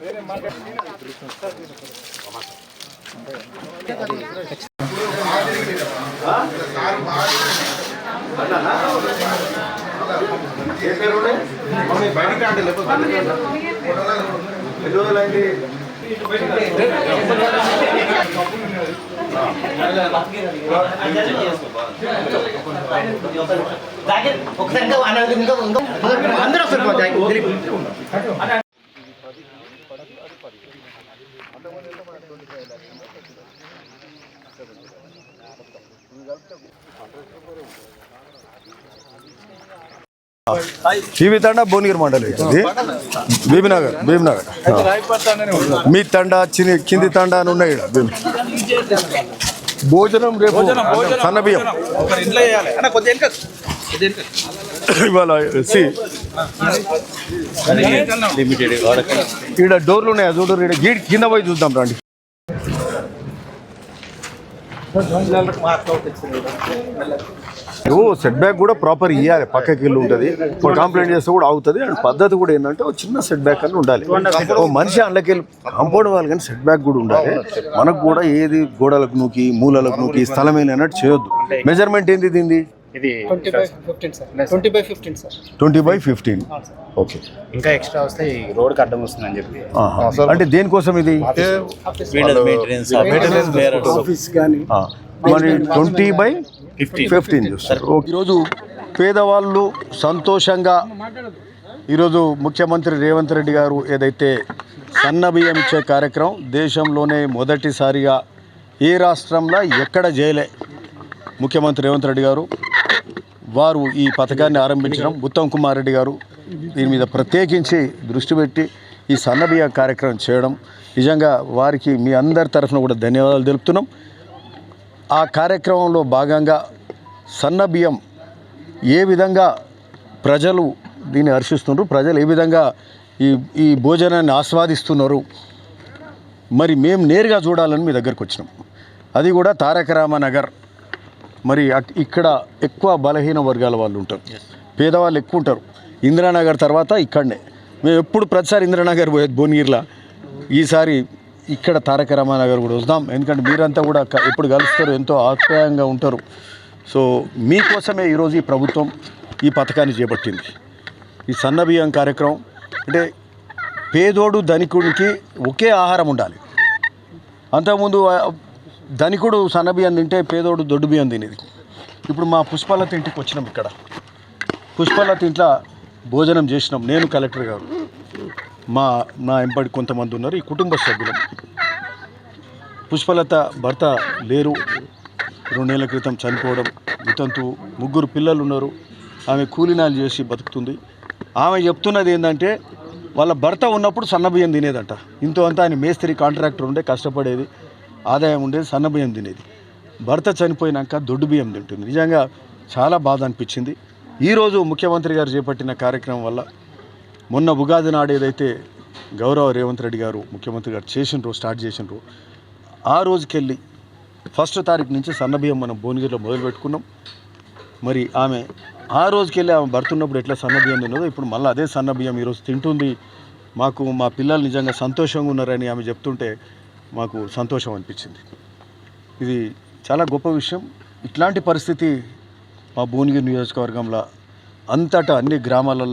వేరే మార్కెట్ ఏ పేరు ఒకసారి బయటికి రాండి లేకపోతే ఎన్ని రోజులైంది ఒకసారి ఇంకా అన్నది ఇంకా ఇంకా అందరూ వస్తారు దిలీప్ టీవీ తండా భువనగిరి మండలి ఇది. బీబీనగర్ బీబీనగర్. మీ తండా చిన్ని కింది తండా అని ఉన్నాయి. భోజనం రేపు సన్న బియ్యం. ఇవాళ ఈడ డోర్లు ఉన్నాయి? చూడరు ఈడ గీడ్ కింద పోయి చూద్దాం రండి. ఓ సెట్ బ్యాక్ కూడా ప్రాపర్ ఇవ్వాలి పక్కకి వెళ్ళి ఉంటుంది. ఇప్పుడు కంప్లైంట్ చేస్తే కూడా అవుతుంది అండ్ పద్ధతి కూడా ఏంటంటే ఒక చిన్న సెట్ బ్యాక్ అని ఉండాలి. ఓ మనిషి అందులోకి వెళ్ళి కాంపౌండ్ వాళ్ళు కానీ సెట్ బ్యాక్ కూడా ఉండాలి. మనకు కూడా ఏది గోడలకు నూకి మూలలకు నూకి స్థలమే అన్నట్టు చేయొద్దు. మెజర్మెంట్ ఏంది దీనిది ఇది twenty by fifteen twenty by okay. ఇంకా ఎక్స్ట్రా వస్తే ఈ రోడ్కి అడ్డం వస్తుందని చెప్పి. అంటే దేనికోసం ఇది? ఆఫీస్ కానీ. ఆ, మరి ట్వంటీ బై ఫిఫ్టీన్ చూస్తారు. ఈరోజు పేదవాళ్ళు సంతోషంగా ఈరోజు ముఖ్యమంత్రి రేవంత్ రెడ్డి గారు ఏదైతే సన్న బియ్యం ఇచ్చే కార్యక్రమం దేశంలోనే మొదటిసారిగా ఏ రాష్ట్రంలో ఎక్కడ చేయలే ముఖ్యమంత్రి రేవంత్ రెడ్డి గారు. వారు ఈ పథకాన్ని ఆరంభించడం ఉత్తమ్ కుమార్ రెడ్డి గారు దీని మీద ప్రత్యేకించి దృష్టి పెట్టి ఈ సన్న బియ్యం కార్యక్రమం చేయడం. నిజంగా వారికి మీ అందరి తరఫున కూడా ధన్యవాదాలు తెలుపుతున్నాం. ఆ కార్యక్రమంలో భాగంగా సన్న బియ్యం ఏ విధంగా ప్రజలు దీన్ని హర్షిస్తున్నారు ప్రజలు ఏ విధంగా ఈ ఈ భోజనాన్ని ఆస్వాదిస్తున్నారు? మరి మేము నేరుగా చూడాలని మీ దగ్గరకు వచ్చినాం. అది కూడా తారక రామనగర్ మరి ఇక్కడ ఎక్కువ బలహీన వర్గాల వాళ్ళు ఉంటారు. పేదవాళ్ళు ఎక్కువ ఉంటారు. ఇందిరానగర్ తర్వాత ఇక్కడనే. మేము ఎప్పుడు ప్రతిసారి ఇందిరానగర్ పోయేది భువనగిరిలో. ఈసారి ఇక్కడ తారక రామానగర్ కూడా వద్దాం ఎందుకంటే మీరంతా కూడా ఎప్పుడు కలుస్తారు ఎంతో ఆప్యాయంగా ఉంటారు. సో మీకోసమే ఈరోజు ఈ ప్రభుత్వం ఈ పథకాన్ని చేపట్టింది. ఈ సన్న బియ్యం కార్యక్రమం అంటే పేదోడు ధనికుడికి ఒకే ఆహారం ఉండాలి. అంతకుముందు ధనికుడు సన్న బియ్యం తింటే పేదోడు దొడ్డు బియ్యం తినేది. ఇప్పుడు మా పుష్పలత ఇంటికి వచ్చినాం ఇక్కడ. పుష్పలత ఇంట్లో భోజనం చేసినాం. నేను కలెక్టర్ గారు. మా నా ఎంబడి కొంతమంది ఉన్నారు ఈ కుటుంబ సభ్యులం. పుష్పలత భర్త లేరు. రెండేళ్ళ క్రితం చనిపోవడం వితంతు ముగ్గురు పిల్లలు ఉన్నారు. ఆమె కూలినాలు చేసి బతుకుతుంది. ఆమె చెప్తున్నది ఏంటంటే వాళ్ళ భర్త ఉన్నప్పుడు సన్నబియ్యం తినేదంట. ఇంతో అంతా ఆయన మేస్త్రి కాంట్రాక్టర్ ఉండే కష్టపడేది. ఆదాయం ఉండేది సన్నబియ్యం తినేది. భర్త చనిపోయినాక దొడ్డు బియ్యం తింటుంది. నిజంగా చాలా బాధ అనిపించింది. ఈరోజు ముఖ్యమంత్రి గారు చేపట్టిన కార్యక్రమం వల్ల మొన్న ఉగాది నాడు ఏదైతే గౌరవ రేవంత్ రెడ్డి గారు ముఖ్యమంత్రి గారు చేసిండ్రో స్టార్ట్ చేసిండ్రో ఆ రోజుకెళ్ళి ఫస్ట్ తారీఖు నుంచి సన్నబియ్యం మనం భువనగిరిలో మొదలు పెట్టుకున్నాం. మరి ఆమె ఆ రోజుకెళ్ళి ఆమె భర్తున్నప్పుడు ఎట్లా సన్నబియ్యం తిన్నదో ఇప్పుడు మళ్ళీ అదే సన్నబియ్యం ఈరోజు తింటుంది. మాకు మా పిల్లలు నిజంగా సంతోషంగా ఉన్నారని ఆమె చెప్తుంటే మాకు సంతోషం అనిపించింది. ఇది చాలా గొప్ప విషయం. ఇట్లాంటి పరిస్థితి మా భువనగిరి నియోజకవర్గంలో అంతటా అన్ని గ్రామాలలో